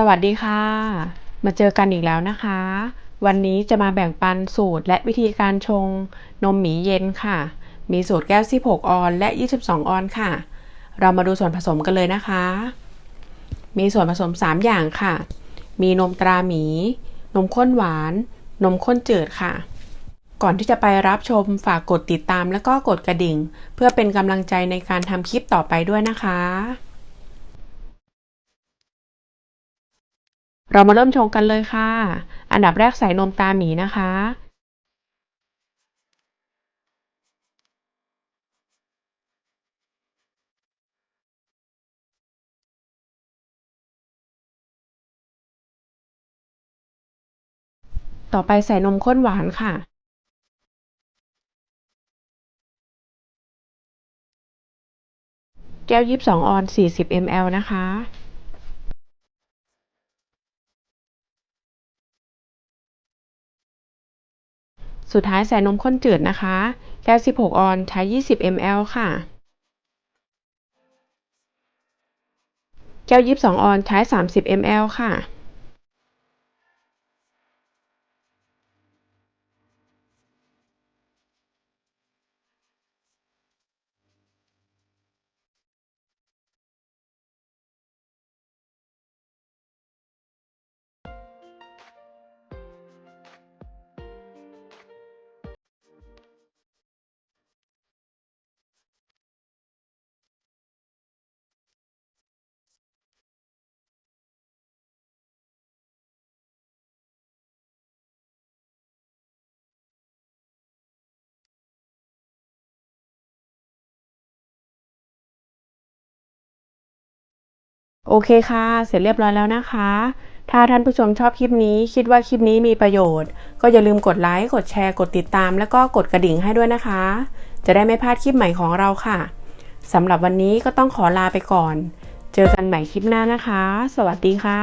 สวัสดีค่ะ มาเจอกันอีกแล้วนะคะ วันนี้จะมาแบ่งปันสูตรและวิธีการชงนมหมีเย็นค่ะ มีสูตรแก้ว 16 ออนและ 22 ออนค่ะ เรามาดูส่วนผสมกันเลยนะคะ มีส่วนผสม 3 อย่างค่ะ มีนมตราหมี นมข้นหวาน นมข้นจืดค่ะ ก่อนที่จะไปรับชมฝากกดติดตามแล้วก็กดกระดิ่ง เพื่อเป็นกำลังใจในการทำคลิปต่อไปด้วยนะคะ เรามาเริ่มชงกันเลยค่ะ อันดับแรกใส่นมตาหมีนะคะ ต่อไปใส่นมข้นหวานค่ะแก้ว22ออน 40 ml นะคะ สุดท้ายใส่นมข้นจืดนะคะแก้ว 16 ออนใช้ 20 ml ค่ะ แก้ว 22 ออนใช้ 30 ml ค่ะ โอเคค่ะ เสร็จเรียบร้อยแล้วนะคะ ถ้าท่านผู้ชมชอบคลิปนี้ คิดว่าคลิปนี้มีประโยชน์ ก็อย่าลืมกดไลค์ กดแชร์ กดติดตาม แล้วก็กดกระดิ่งให้ด้วยนะคะ จะได้ไม่พลาดคลิปใหม่ของเราค่ะ สำหรับวันนี้ก็ต้องขอลาไปก่อน เจอกันใหม่คลิปหน้านะคะ สวัสดีค่ะ